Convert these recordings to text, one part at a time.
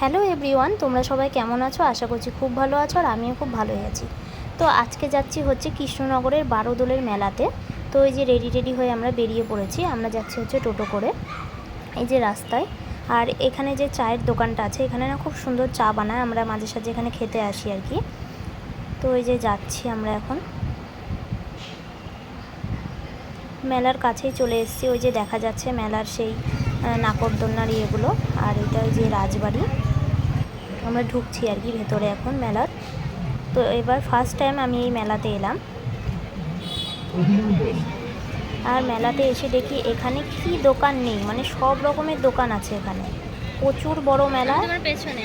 Hello everyone, তোমরা সবাই কেমন আছো? আশা করছি খুব ভালো আছো আর আমিও খুব ভালোই আছি। তো আজকে যাচ্ছি হচ্ছে কৃষ্ণনগরের বারোদোলের মেলাতে। তো এই যে রেডি রেডি হয়ে আমরা বেরিয়ে পড়েছি, আমরা যাচ্ছি হচ্ছে টোটো করে এই যে রাস্তায়। আর এখানে যে চায়ের দোকানটা আছে, এখানে না খুব সুন্দর চা বানায়, আমরা মাঝে সাঝে এখানে খেতে আসি আর কি। তো এই যে যাচ্ছি আমরা এখন। মেলার কাছেই চলে এসেছি, ওই যে দেখা যাচ্ছে মেলার সেই নাকরদোলনার ইয়েগুলো আর এটা যে রাজবাড়ি। আমরা ঢুকছি আর কি ভেতরে এখন মেলার। তো এবার ফার্স্ট টাইম আমি এই মেলাতে এলাম। আর মেলাতে এসে দেখি এখানে কি দোকান নেই মানে সব রকমের দোকান আছে এখানে। প্রচুর বড় মেলা। পেছনে।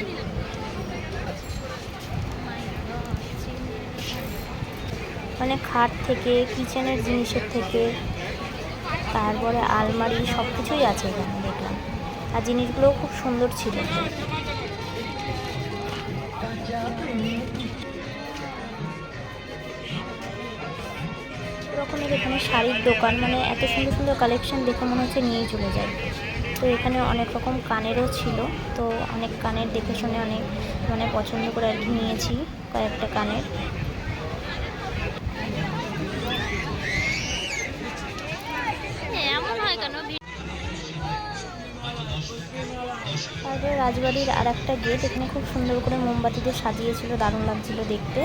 মানে খাট থেকে কিচেনের জিনিসের থেকে। তারপরে আলমারি সব কিছুই আছে এখানে, দেখলাম। আর জিনিসগুলোও খুব সুন্দর ছিল। রকমের এখানে শাড়ির দোকান মানে এত সুন্দর সুন্দর কালেকশন দেখে মনে হচ্ছে নিয়েই চলে যায় তো এখানে অনেক রকম কানেরও ছিল, তো অনেক কানের দেখে শুনে অনেক মানে পছন্দ করে আর কি নিয়েছি কয়েকটা কানের। তারপরে রাজবাড়ির আর একটা গেট এখানে খুব সুন্দর করে মোমবাতিতে সাজিয়েছিল, দারুণ লাগছিল দেখতে।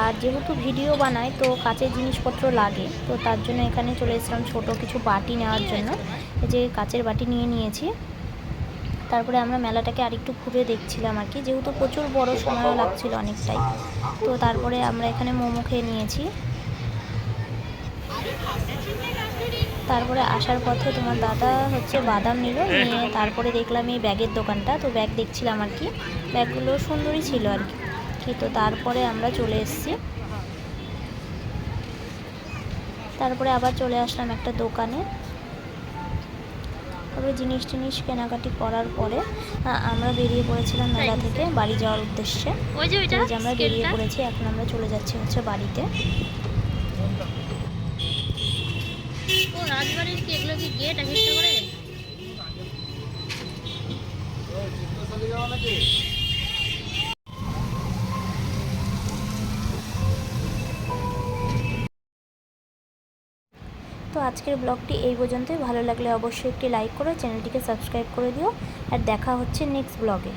আর যেহেতু ভিডিও বানায়, তো কাচের জিনিসপত্র লাগে। তো তার জন্য এখানে চলে এসেছিলাম ছোটো কিছু বাটি নেওয়ার জন্য। এই যে কাচের বাটি নিয়ে নিয়েছি। তারপরে আমরা মেলাটাকে আরেকটু ঘুরে দেখছিলাম আর কি। যেহেতু প্রচুর বড় সময়ও লাগছিল অনেকটাই। তো তারপরে আমরা এখানে মোমো খেয়ে নিয়েছি। তারপরে আসার পথে তোমার দাদা হচ্ছে বাদাম নিল নিয়ে তারপরে দেখলাম এই ব্যাগের দোকানটা তো ব্যাগ দেখছিলাম আর কি। ব্যাগগুলো সুন্দরই ছিল আর কি। তো তারপরে আমরা চলে এসেছি। তারপরে আবার চলে আসলাম একটা দোকানে। তারপরে জিনিস টিনিস কেনাকাটি করার পরে আমরা বেরিয়ে পড়েছিলাম মেলা থেকে বাড়ি যাওয়ার উদ্দেশ্যে। যে আমরা বেরিয়ে পড়েছি এখন আমরা চলে যাচ্ছি হচ্ছে বাড়িতে। রাজবাড়ির কি এগুলো কি গেট করে? তো আজকের ব্লগটি এই পর্যন্তই। ভালো লাগলে অবশ্যই একটি লাইক করো চ্যানেলটিকে সাবস্ক্রাইব করে দিও। আর দেখা হচ্ছে নেক্সট ব্লগে